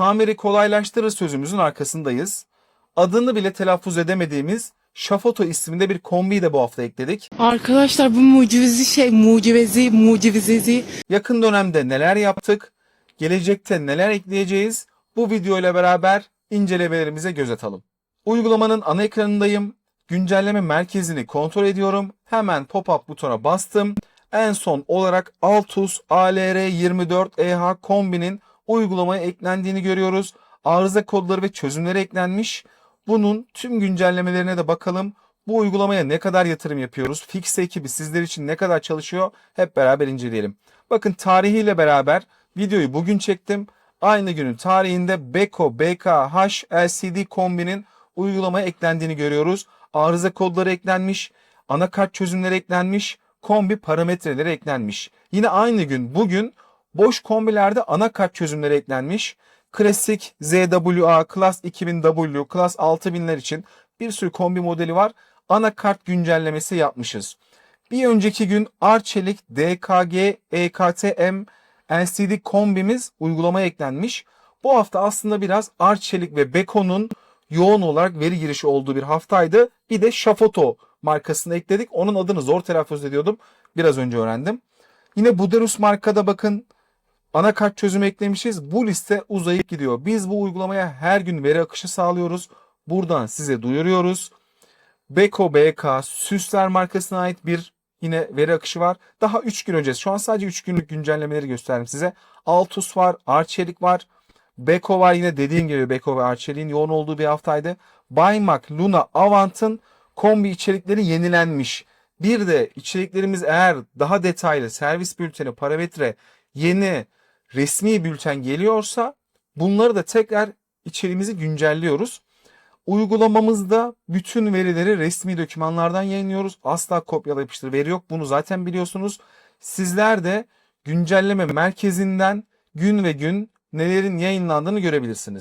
tamiri kolaylaştırır sözümüzün arkasındayız. Adını bile telaffuz edemediğimiz Şafoto isminde bir kombiyi de bu hafta ekledik. Arkadaşlar bu mucizesi şey mucizesi mucizesi. Yakın dönemde neler yaptık, gelecekte neler ekleyeceğiz bu video ile beraber incelemelerimize göz atalım. Uygulamanın ana ekranındayım. Güncelleme merkezini kontrol ediyorum. Hemen pop-up butona bastım. En son olarak Altus ALR24EH kombinin uygulamaya eklendiğini görüyoruz. Arıza kodları ve çözümleri eklenmiş. Bunun tüm güncellemelerine de bakalım. Bu uygulamaya ne kadar yatırım yapıyoruz? Fix ekibi sizler için ne kadar çalışıyor? Hep beraber inceleyelim. Bakın tarihiyle beraber videoyu bugün çektim. Aynı günün tarihinde Beko BKH LCD kombinin uygulamaya eklendiğini görüyoruz. Arıza kodları eklenmiş, anakart çözümleri eklenmiş, kombi parametreleri eklenmiş. Yine aynı gün bugün boş kombilerde anakart çözümleri eklenmiş. Klasik ZWA, Class 2000W, Class 6000'ler için bir sürü kombi modeli var. Anakart güncellemesi yapmışız. Bir önceki gün Arçelik DKG EKTM LCD kombimiz uygulamaya eklenmiş. Bu hafta aslında biraz Arçelik ve Beko'nun yoğun olarak veri girişi olduğu bir haftaydı. Bir de Şafoto markasını ekledik. Onun adını zor telaffuz ediyordum. Biraz önce öğrendim. Yine Buderus markada bakın anakart çözümü eklemişiz. Bu liste uzayıp gidiyor. Biz bu uygulamaya her gün veri akışı sağlıyoruz. Buradan size duyuruyoruz. Beko BK Süsler markasına ait bir yine veri akışı var. Daha 3 gün önce şu an sadece 3 günlük güncellemeleri gösterdim size. Altus var, Arçelik var. Beko var yine dediğim gibi Beko ve Arçelik'in yoğun olduğu bir haftaydı. Baymak, Luna, Avant'ın kombi içerikleri yenilenmiş. Bir de içeriklerimiz eğer daha detaylı servis bülteni, parametre, yeni resmi bülten geliyorsa bunları da tekrar içeriğimizi güncelliyoruz. Uygulamamızda bütün verileri resmi dokümanlardan yayınlıyoruz. Asla kopyala yapıştır veri yok. Bunu zaten biliyorsunuz. Sizler de güncelleme merkezinden gün ve gün nelerin yayınlandığını görebilirsiniz.